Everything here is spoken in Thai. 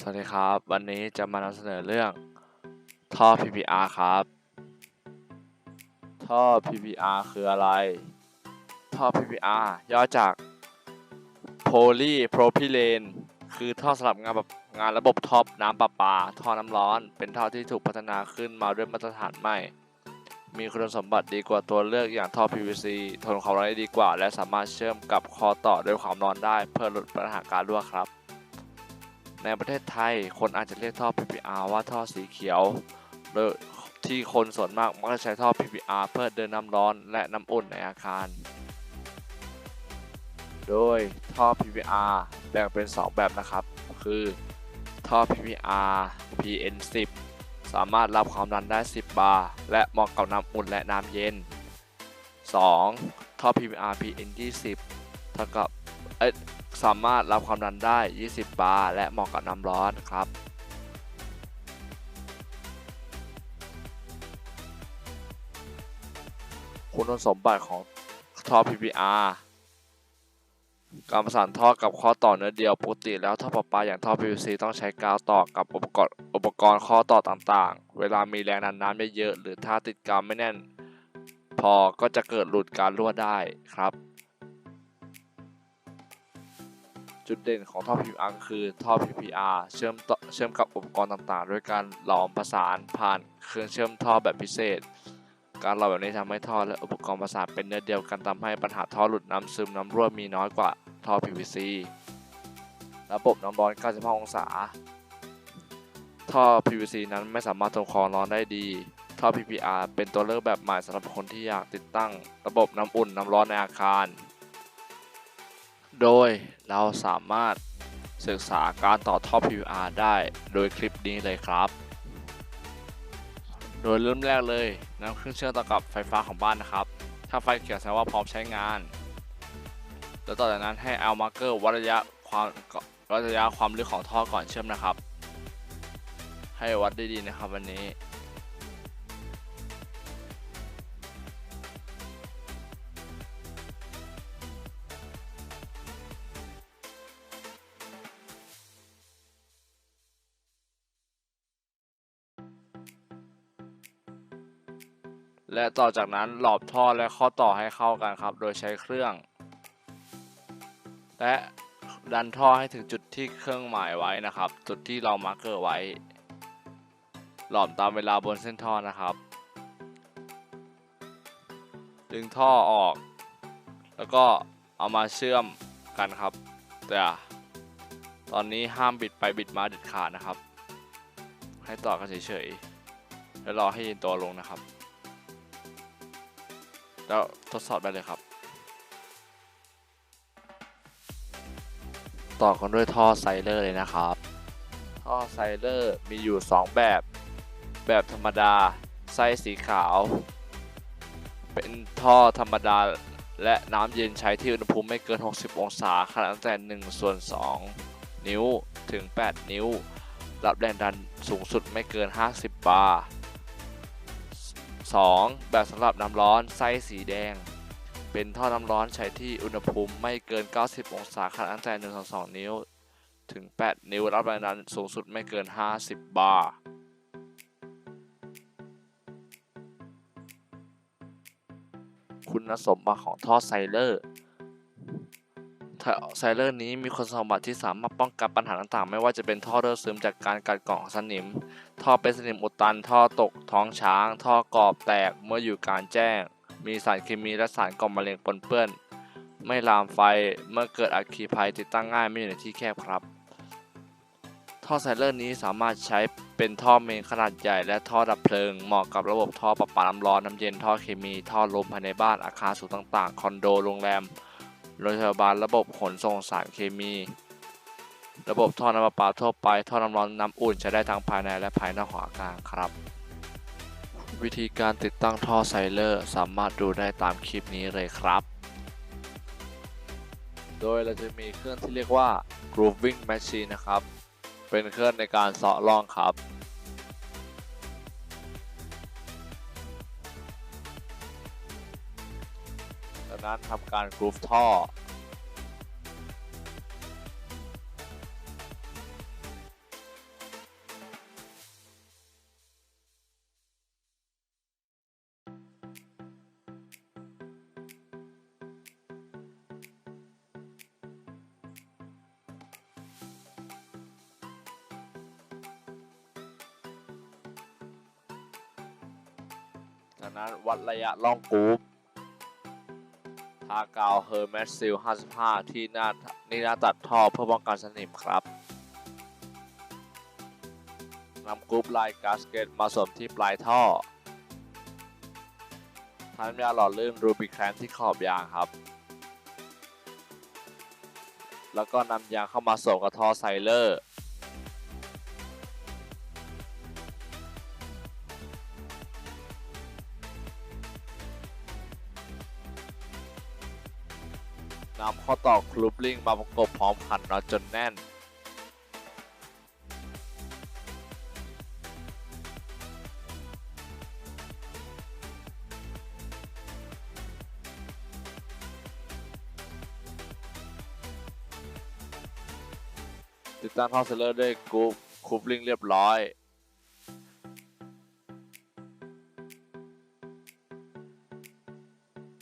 สวัสดีครับ วันนี้จะมานำเสนอเรื่อง ท่อ PPR ครับ ท่อ PPR คืออะไร ท่อ PPR ย่อจาก Polypropylene คือท่อสำหรับงานแบบงานระบบท่อน้ำประปา ท่อน้ำร้อน เป็นท่อที่ถูกพัฒนาขึ้นมาด้วยมาตรฐานใหม่ มีคุณสมบัติดีกว่าตัวเลือกอย่างท่อ PVC ทนความร้อนได้ดีกว่า และสามารถเชื่อมกับคอต่อด้วยความร้อนได้ เพื่อลดปัญหาการรั่วครับ ในประเทศไทยคนอาจจะเรียกท่อ PPR ว่าท่อสีเขียว โดยที่คนส่วนมากมักจะใช้ท่อ PPR เพื่อเดินน้ำร้อนและน้ำอุ่นในอาคาร โดยท่อ PPR แบ่งเป็น 2 แบบนะครับ คือ ท่อ PPR PN10 สามารถรับความดันได้ 10 บาร์และเหมาะกับน้ำอุ่นและน้ำเย็น 2. ท่อ PPR PN20 เท่ากับเอ้ย สามารถรับความดันได้ 20 บาร์ และเหมาะกับน้ำร้อนครับคุณสมบัติของท่อ PPR การประสานท่อกับข้อต่อเนื้อเดียวปกติแล้วท่อประปาอย่างท่อ PVC ต้องใช้กาวต่อกับอุปกรณ์อุปกรณ์ข้อต่อต่างๆ เวลามีแรงดันน้ำเยอะๆหรือถ้าติดกาวไม่แน่น พอก็จะเกิดหลุดการรั่วได้ครับ จุดเด่นของท่อ PPR ก็คือท่อ PPR เชื่อมต่อเชื่อมกับอุปกรณ์ต่างๆ ด้วยการหลอมประสานผ่านเครื่องเชื่อมท่อแบบพิเศษ การหลอมแบบนี้ทำให้ท่อและอุปกรณ์ประสานเป็นเนื้อเดียวกันทำให้ปัญหาท่อหลุดน้ำซึมน้ำรั่วมีน้อยกว่าท่อ PVC ระบบน้ำร้อน 95 องศา ท่อ PVC นั้นไม่สามารถทนความร้อนได้ดี ท่อ PPR เป็นตัวเลือกแบบใหม่สำหรับคนที่อยากติดตั้ง ระบบน้ำอุ่นน้ำร้อนในอาคาร โดยเราสามารถศึกษาการต่อท่อ PVR ได้โดยคลิปนี้เลยครับ โดยเริ่มแรกเลยนำเครื่องเชื่อมต่อกับไฟฟ้าของบ้านนะครับ ถ้าไฟเขียวแสดงว่าพร้อมใช้งาน แล้วต่อจากนั้นให้เอามาร์เกอร์วัดระยะความวัดระยะความลึกของท่อก่อนเชื่อมนะครับ ให้วัดได้ดีนะครับวันนี้ และต่อจากนั้นหลอบท่อและข้อต่อให้เข้ากันครับ โดยใช้เครื่อง และดันท่อให้ถึงจุดที่เครื่องหมายไว้นะครับ จุดที่เรามาร์กเกอร์ไว้ หลอมตามเวลาบนเส้นท่อนะครับ ดึงท่อออก แล้วก็เอามาเชื่อมกันครับ แต่ตอนนี้ห้ามบิดไปบิดมาเด็ดขาดนะครับ ให้ต่อกันเฉยๆแล้วรอให้เย็นตัวลงนะครับ แล้วทดสอบได้เลยครับ ต่อกันด้วยท่อไซเลอร์เลยนะครับ ท่อไซเลอร์มีอยู่ 2 แบบ แบบธรรมดาไส้สีขาว เป็นท่อธรรมดาและน้ำเย็นใช้ที่อุณหภูมิไม่เกิน 60 องศาขนาดตั้งแต่1ส่วน 2 นิ้วถึง 8 นิ้ว รับแรงดันสูงสุดไม่เกิน 50 บาร์ 2. แบบสำหรับน้ำร้อนไส้สีแดง เป็นท่อน้ำร้อนใช้ที่อุณหภูมิไม่เกิน 90 องศาขนาดตั้งแต่1 2 นิ้ว ถึง 8 นิ้วรับแรงดันสูงสุดไม่เกิน 50 บาร์คุณสมบัติของท่อไซเลอร์ ไซเลอร์นี้มีคุณสมบัติที่สามารถป้องกันปัญหาต่างๆ ไม่ว่าจะเป็นท่อเลือดซึมจากการกัดกร่องสนิม ท่อเป็นสนิมอุดตัน ท่อตก ท้องช้าง ท่อกรอบแตกเมื่ออยู่การแจ้ง มีสารเคมีและสารก่อมะเร็งปนเปื้อน ไม่ลามไฟ เมื่อเกิดอัคคีภัยติดตั้งง่ายไม่อยู่ในที่แคบครับ ท่อไซเลอร์นี้สามารถใช้เป็นท่อเมนขนาดใหญ่และท่อดับเพลิง เหมาะกับระบบท่อประปาน้ำร้อนน้ำเย็น ท่อเคมี ท่อลมภายในบ้าน อาคารสูงต่างๆ คอนโด โรงแรม โรงพยาบาลระบบขนส่งสารเคมี ระบบท่อน้ำประปาทั่วไป ท่อน้ำร้อนน้ำอุ่นใช้ได้ทั้งภายในและภายนอกของอาคารครับ วิธีการติดตั้งท่อไซเลอร์สามารถดูได้ตามคลิปนี้เลยครับ โดยเราจะมีเครื่องที่เรียกว่า grooving machine นะครับ เป็นเครื่องในการเสาะร่องครับ นั้นทำการกรูฟท่อ จากนั้นวัดระยะล่องกรูฟ ทากาวเฮอร์เมสซิล 55 ที่หน้านี่หน้าตัดท่อเพื่อป้องกันสนิมครับนำกรุ๊ปลายกาสเกตมาสวมที่ปลายท่อทำยาหล่อลื่นรูบิแคนที่ขอบยางครับ แล้วก็นำยางเข้ามาสวมกับท่อไซเลอร์ นำข้อต่อคลูปลิงมาประกบพร้อมขันน็อตจนแน่น ติดตั้งท่อเซลเลอร์ด้วยกรุ๊ปคลูปลิงเรียบร้อย